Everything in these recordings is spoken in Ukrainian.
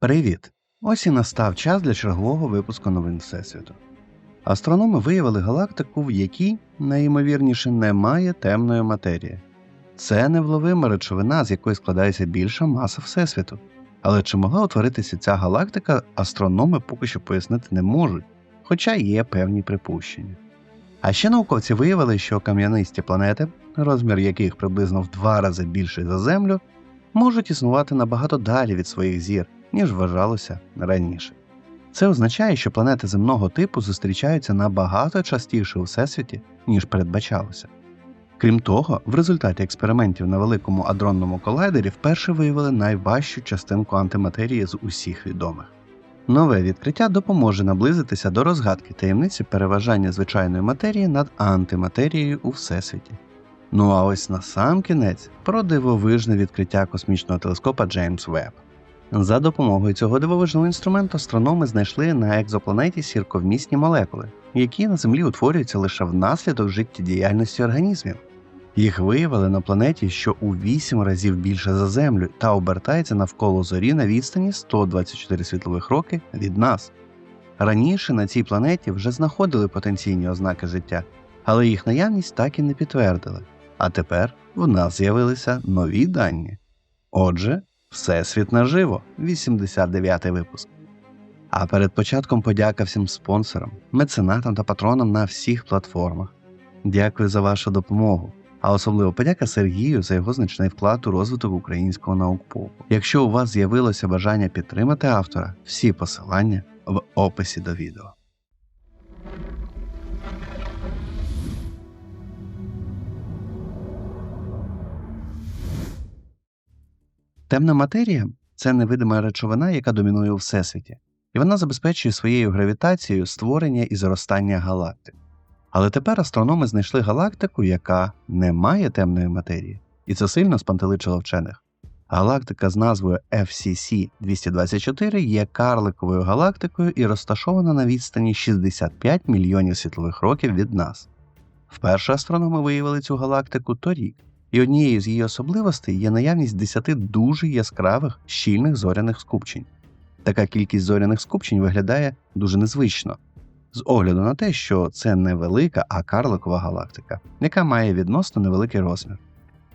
Привіт! Ось і настав час для чергового випуску новин Всесвіту. Астрономи виявили галактику, в якій, найімовірніше, немає темної матерії. Це невловима речовина, з якої складається більша маса Всесвіту. Але чи могла утворитися ця галактика, астрономи поки що пояснити не можуть, хоча є певні припущення. А ще науковці виявили, що кам'янисті планети, розмір яких приблизно в два рази більший за Землю, можуть існувати набагато далі від своїх зір, ніж вважалося раніше. Це означає, що планети земного типу зустрічаються набагато частіше у всесвіті, ніж передбачалося. Крім того, в результаті експериментів на великому адронному колайдері вперше виявили найважчу частинку антиматерії з усіх відомих. Нове відкриття допоможе наблизитися до розгадки таємниці переважання звичайної матерії над антиматерією у всесвіті. Ну а ось на сам кінець про дивовижне відкриття космічного телескопа Джеймс Веб. За допомогою цього дивовижного інструменту астрономи знайшли на екзопланеті сірковмісні молекули, які на Землі утворюються лише внаслідок життєдіяльності організмів. Їх виявили на планеті, що у 8 разів більше за Землю та обертається навколо зорі на відстані 124 світлових роки від нас. Раніше на цій планеті вже знаходили потенційні ознаки життя, але їх наявність так і не підтвердили. А тепер в нас з'явилися нові дані. Отже, Всесвіт наживо, 89-й випуск. А перед початком подяка всім спонсорам, меценатам та патронам на всіх платформах. Дякую за вашу допомогу. А особливо подяка Сергію за його значний вклад у розвиток українського наукпопу. Якщо у вас з'явилося бажання підтримати автора, всі посилання в описі до відео. Темна матерія це невидима речовина, яка домінує у всесвіті, і вона забезпечує своєю гравітацією створення і зростання галактик. Але тепер астрономи знайшли галактику, яка не має темної матерії, і це сильно спантеличило вчених. Галактика з назвою FCC 224 є карликовою галактикою і розташована на відстані 65 мільйонів світлових років від нас. Вперше астрономи виявили цю галактику торік, і однією з її особливостей є наявність 10 дуже яскравих щільних зоряних скупчень. Така кількість зоряних скупчень виглядає дуже незвично, з огляду на те, що це не велика, а карликова галактика, яка має відносно невеликий розмір.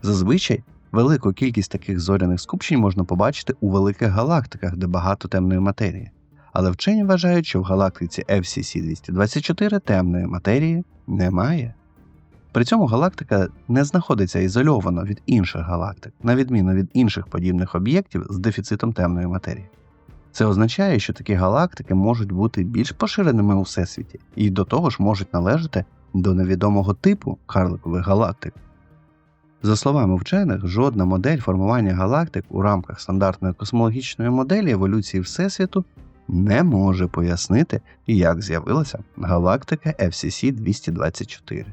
Зазвичай велику кількість таких зоряних скупчень можна побачити у великих галактиках, де багато темної матерії. Але вчені вважають, що в галактиці FCC 224 темної матерії немає. При цьому галактика не знаходиться ізольовано від інших галактик, на відміну від інших подібних об'єктів з дефіцитом темної матерії. Це означає, що такі галактики можуть бути більш поширеними у всесвіті і до того ж можуть належати до невідомого типу карликових галактик. За словами вчених, жодна модель формування галактик у рамках стандартної космологічної моделі еволюції Всесвіту не може пояснити, як з'явилася галактика FCC 224.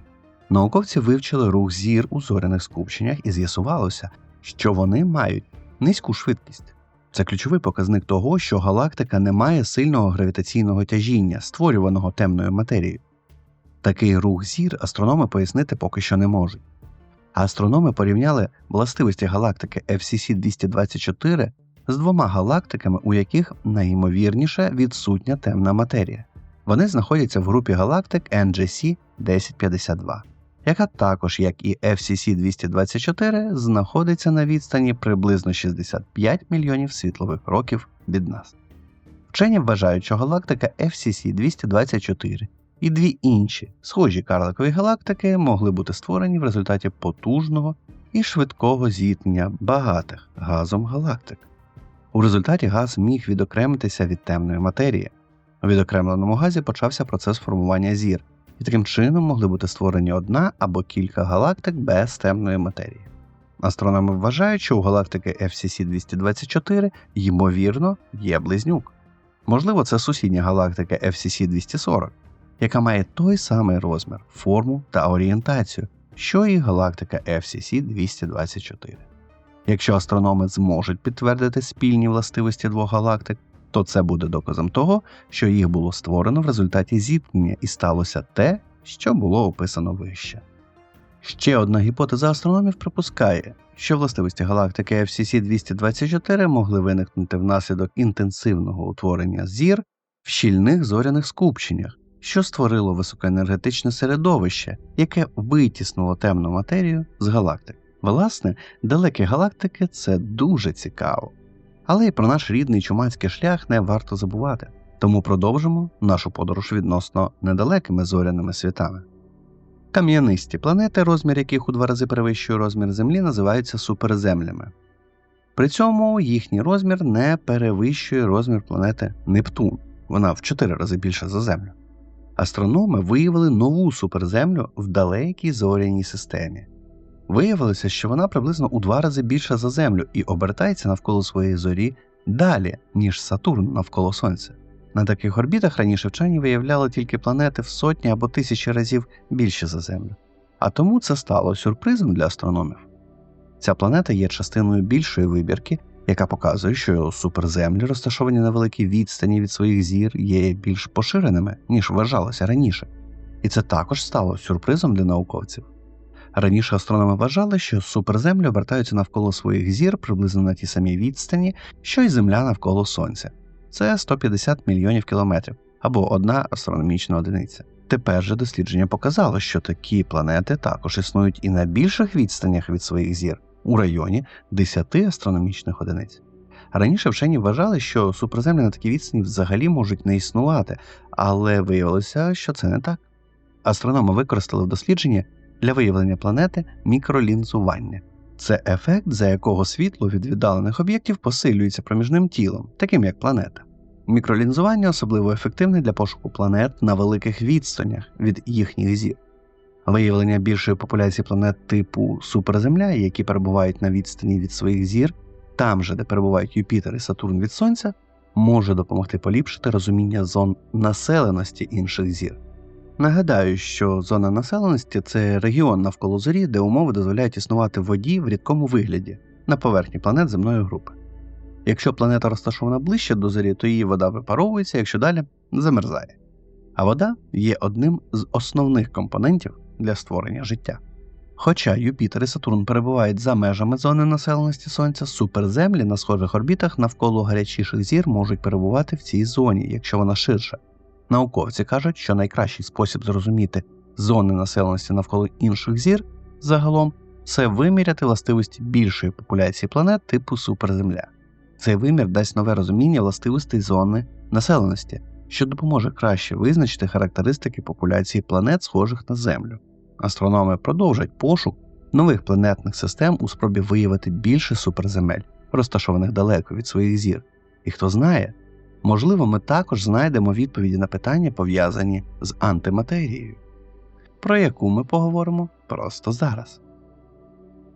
Науковці вивчили рух зір у зоряних скупченнях і з'ясувалося, що вони мають низьку швидкість. Це ключовий показник того, що галактика не має сильного гравітаційного тяжіння, створюваного темною матерією. Такий рух зір астрономи пояснити поки що не можуть. Астрономи порівняли властивості галактики FCC 224 з двома галактиками, у яких найімовірніше відсутня темна матерія. Вони знаходяться в групі галактик NGC 1052 яка також, як і FCC 224, знаходиться на відстані приблизно 65 мільйонів світлових років від нас. Вчені вважають, що галактика FCC 224 і дві інші схожі карликові галактики могли бути створені в результаті потужного і швидкого зіткнення багатих газом галактик. У результаті газ міг відокремитися від темної матерії. У відокремленому газі почався процес формування зір і таким чином могли бути створені одна або кілька галактик без темної матерії. Астрономи вважають, що у галактики FCC 224 ймовірно є близнюк. Можливо, це сусідня галактика FCC 240, яка має той самий розмір, форму та орієнтацію, що і галактика FCC 224. Якщо астрономи зможуть підтвердити спільні властивості двох галактик, то це буде доказом того, що їх було створено в результаті зіткнення і сталося те, що було описано вище. Ще одна гіпотеза астрономів припускає, що властивості галактики FCC 224 могли виникнути внаслідок інтенсивного утворення зір в щільних зоряних скупченнях, що створило високоенергетичне середовище, яке витіснуло темну матерію з галактик. Власне, далекі галактики це дуже цікаво. Але й про наш рідний чумацький шлях не варто забувати, тому продовжимо нашу подорож відносно недалекими зоряними світами. Кам'янисті планети, розмір яких у два рази перевищує розмір Землі, називаються суперземлями. При цьому їхній розмір не перевищує розмір планети Нептун, вона в 4 рази більша за Землю. Астрономи виявили нову суперземлю в далекій зоряній системі. Виявилося, що вона приблизно у два рази більша за Землю і обертається навколо своєї зорі далі, ніж Сатурн навколо Сонця. На таких орбітах раніше вчені виявляли тільки планети в сотні або тисячі разів більше за Землю. А тому це стало сюрпризом для астрономів. Ця планета є частиною більшої вибірки, яка показує, що суперземлі, розташовані на великій відстані від своїх зір, є більш поширеними, ніж вважалося раніше. І це також стало сюрпризом для науковців. Раніше астрономи вважали, що суперземлі обертаються навколо своїх зір приблизно на тій самій відстані, що й Земля навколо Сонця. Це 150 мільйонів кілометрів або одна астрономічна одиниця. Тепер же дослідження показало, що такі планети також існують і на більших відстанях від своїх зір у районі 10 астрономічних одиниць. Раніше вчені вважали, що суперземлі на такій відстані взагалі можуть не існувати, але виявилося, що це не так. Астрономи використали в дослідженні для виявлення планети мікролінзування. Це ефект, за якого світло від віддалених об'єктів посилюється проміжним тілом, таким як планета. Мікролінзування особливо ефективне для пошуку планет на великих відстанях від їхніх зір. Виявлення більшої популяції планет типу Суперземля, які перебувають на відстані від своїх зір, там же, де перебувають Юпітер і Сатурн від Сонця, може допомогти поліпшити розуміння зон населеності інших зір. Нагадаю, що зона населеності це регіон навколо зорі, де умови дозволяють існувати воді в рідкому вигляді на поверхні планет земної групи. Якщо планета розташована ближче до зорі, то її вода випаровується, якщо далі замерзає. А вода є одним з основних компонентів для створення життя. Хоча Юпітер і Сатурн перебувають за межами зони населеності Сонця, суперземлі на схожих орбітах навколо гарячіших зір можуть перебувати в цій зоні, якщо вона ширша. Науковці кажуть, що найкращий спосіб зрозуміти зони населеності навколо інших зір загалом це виміряти властивості більшої популяції планет типу суперземля. Цей вимір дасть нове розуміння властивостей зони населеності, що допоможе краще визначити характеристики популяції планет, схожих на Землю. Астрономи продовжать пошук нових планетних систем у спробі виявити більше суперземель, розташованих далеко від своїх зір. І хто знає, можливо, ми також знайдемо відповіді на питання, пов'язані з антиматерією, про яку ми поговоримо просто зараз.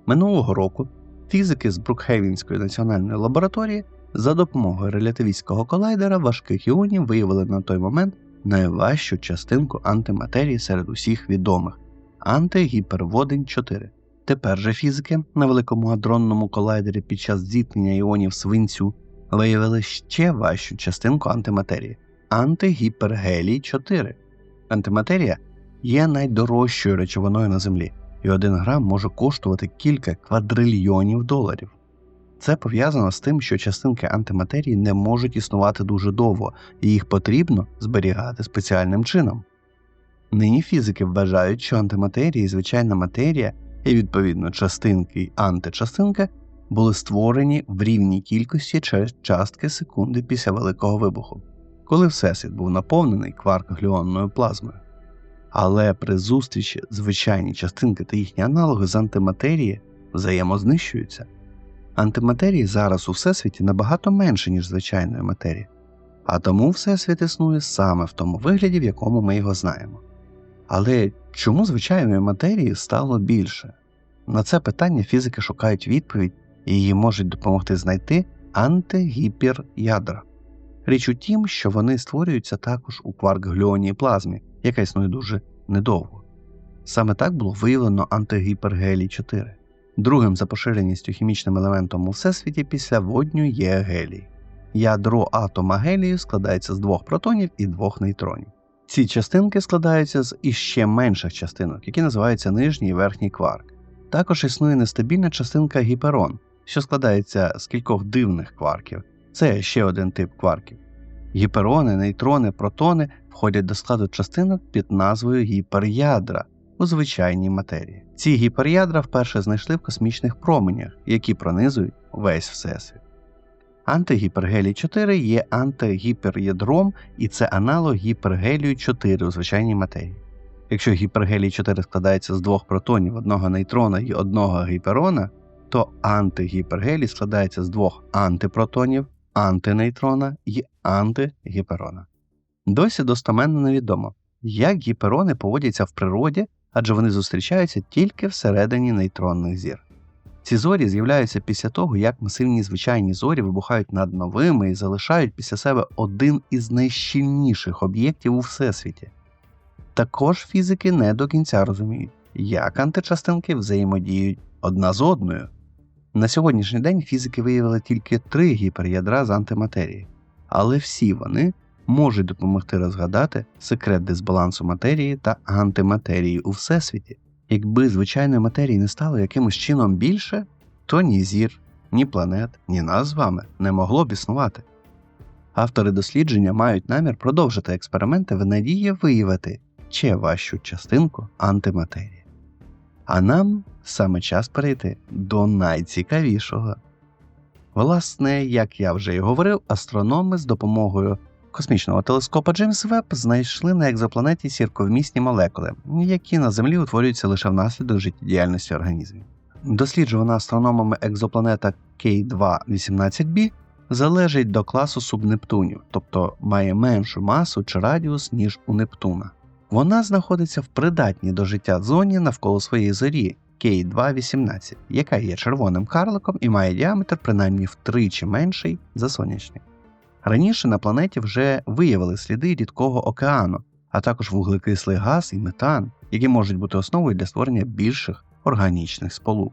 Минулого року фізики з Брукхейвінської національної лабораторії за допомогою релятивістського колайдера важких іонів виявили на той момент найважчу частинку антиматерії серед усіх відомих антигіперводень 4. Тепер же фізики на великому адронному колайдері під час зіткнення іонів свинцю виявили ще важчу частинку антиматерії антигіпергелій 4. Антиматерія є найдорожчою речовиною на Землі, і один грам може коштувати кілька квадрильйонів доларів. Це пов'язано з тим, що частинки антиматерії не можуть існувати дуже довго, і їх потрібно зберігати спеціальним чином. Нині фізики вважають, що антиматерія і звичайна матерія, і відповідно частинки й античастинки були створені в рівній кількості через частки секунди після Великого вибуху, коли Всесвіт був наповнений кварк-глюонною плазмою. Але при зустрічі звичайні частинки та їхні аналоги з антиматерії взаємознищуються. Антиматерії зараз у всесвіті набагато менше, ніж звичайної матерії, а тому всесвіт існує саме в тому вигляді, в якому ми його знаємо. Але чому звичайної матерії стало більше? На це питання фізики шукають відповідь її можуть допомогти знайти антигіперядра. Річ у тім, що вони створюються також у кварк-глюоній плазмі, яка існує дуже недовго. Саме так було виявлено антигіпергелій 4. Другим за поширеністю хімічним елементом у всесвіті після водню є гелій. Ядро атома гелію складається з двох протонів і двох нейтронів. Ці частинки складаються з іще менших частинок, які називаються нижній і верхній кварк. Також існує нестабільна частинка гіперон, що складається з кількох дивних кварків. Це ще один тип кварків. Гіперони, нейтрони, протони входять до складу частинок під назвою гіперядра у звичайній матерії. Ці гіперядра вперше знайшли в космічних променях, які пронизують весь всесвіт. Антигіпергелій 4 є антигіперядром, і це аналог гіпергелію 4 у звичайній матерії. Якщо гіпергелій 4 складається з двох протонів, одного нейтрона і одного гіперона, то антигіпергелій складається з двох антипротонів, антинейтрона і антигіперона. Досі достаменно невідомо, як гіперони поводяться в природі, адже вони зустрічаються тільки всередині нейтронних зір. Ці зорі з'являються після того, як масивні звичайні зорі вибухають над новими і залишають після себе один із найщільніших об'єктів у всесвіті. Також фізики не до кінця розуміють, як античастинки взаємодіють одна з одною. На сьогоднішній день фізики виявили тільки три гіперядра з антиматерії, але всі вони можуть допомогти розгадати секрет дисбалансу матерії та антиматерії у всесвіті. Якби звичайної матерії не стало якимось чином більше, то ні зір, ні планет, ні нас з вами не могло б існувати. Автори дослідження мають намір продовжити експерименти в надії виявити ще важчу частинку антиматерії. А нам саме час перейти до найцікавішого. Власне, як я вже й говорив, астрономи з допомогою космічного телескопа Джеймс Веб знайшли на екзопланеті сірковмісні молекули, які на Землі утворюються лише внаслідок життєдіяльності організмів. Досліджувана астрономами екзопланета K218b залежить до класу субнептунів, тобто має меншу масу чи радіус, ніж у Нептуна. Вона знаходиться в придатній до життя зоні навколо своєї зорі K218, яка є червоним карликом і має діаметр принаймні втричі менший за сонячний. Раніше на планеті вже виявили сліди рідкого океану, а також вуглекислий газ і метан, які можуть бути основою для створення більших органічних сполук.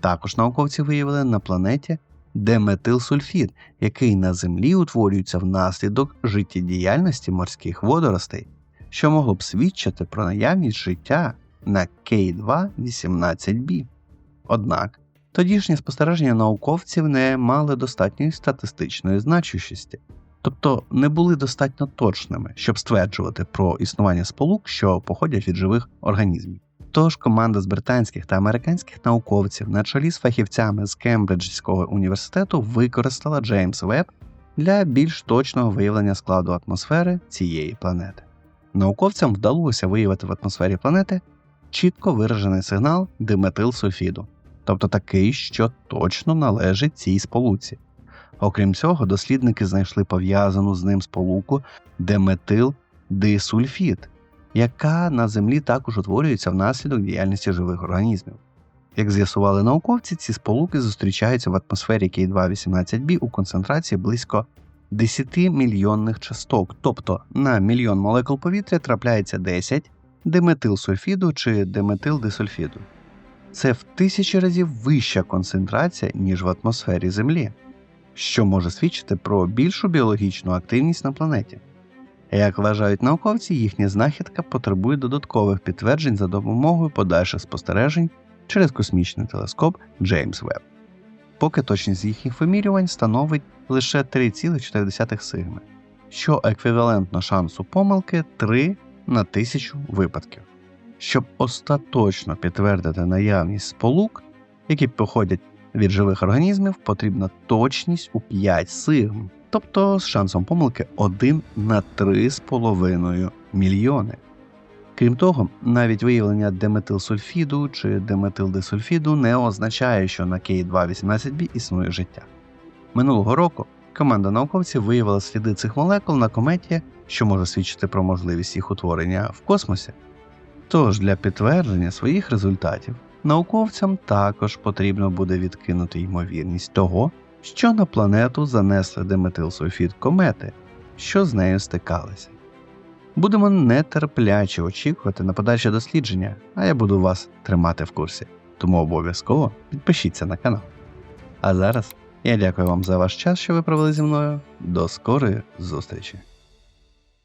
Також науковці виявили на планеті деметилсульфід, який на Землі утворюється внаслідок життєдіяльності морських водоростей, що могло б свідчити про наявність життя на K218b. Однак Тодішні спостереження науковців не мали достатньої статистичної значущості, тобто не були достатньо точними, щоб стверджувати про існування сполук, що походять від живих організмів. Тож команда з британських та американських науковців на чолі з фахівцями з Кембриджського університету використала Джеймс Веб для більш точного виявлення складу атмосфери цієї планети. Науковцям вдалося виявити в атмосфері планети чітко виражений сигнал диметилсульфіду тобто такий, що точно належить цій сполуці. Окрім цього, дослідники знайшли пов'язану з ним сполуку деметилдисульфід, яка на Землі також утворюється внаслідок діяльності живих організмів. Як з'ясували науковці, ці сполуки зустрічаються в атмосфері K218b у концентрації близько 10 мільйонних часток, тобто на мільйон молекул повітря трапляється 10 диметилсульфіду чи диметилдисульфіду це в тисячі разів вища концентрація, ніж в атмосфері Землі, що може свідчити про більшу біологічну активність на планеті. Як вважають науковці, їхня знахідка потребує додаткових підтверджень за допомогою подальших спостережень через космічний телескоп Джеймс Веб. Поки точність їхніх вимірювань становить лише 3,4 сигми, що еквівалентно шансу помилки 3 на тисячу випадків. Щоб остаточно підтвердити наявність сполук, які походять від живих організмів, потрібна точність у 5 сигм, тобто з шансом помилки 1 на 3,5 мільйони. Крім того, навіть виявлення деметилсульфіду чи деметилдисульфіду не означає, що на K218b існує життя. Минулого року команда науковців виявила сліди цих молекул на кометі, що може свідчити про можливість їх утворення в космосі. Тож для підтвердження своїх результатів науковцям також потрібно буде відкинути ймовірність того, що на планету занесли диметилсульфід комети, що з нею стикалися. Будемо нетерпляче очікувати на подальше дослідження, а я буду вас тримати в курсі, тому обов'язково підпишіться на канал. А зараз я дякую вам за ваш час, що ви провели зі мною. До скорої зустрічі!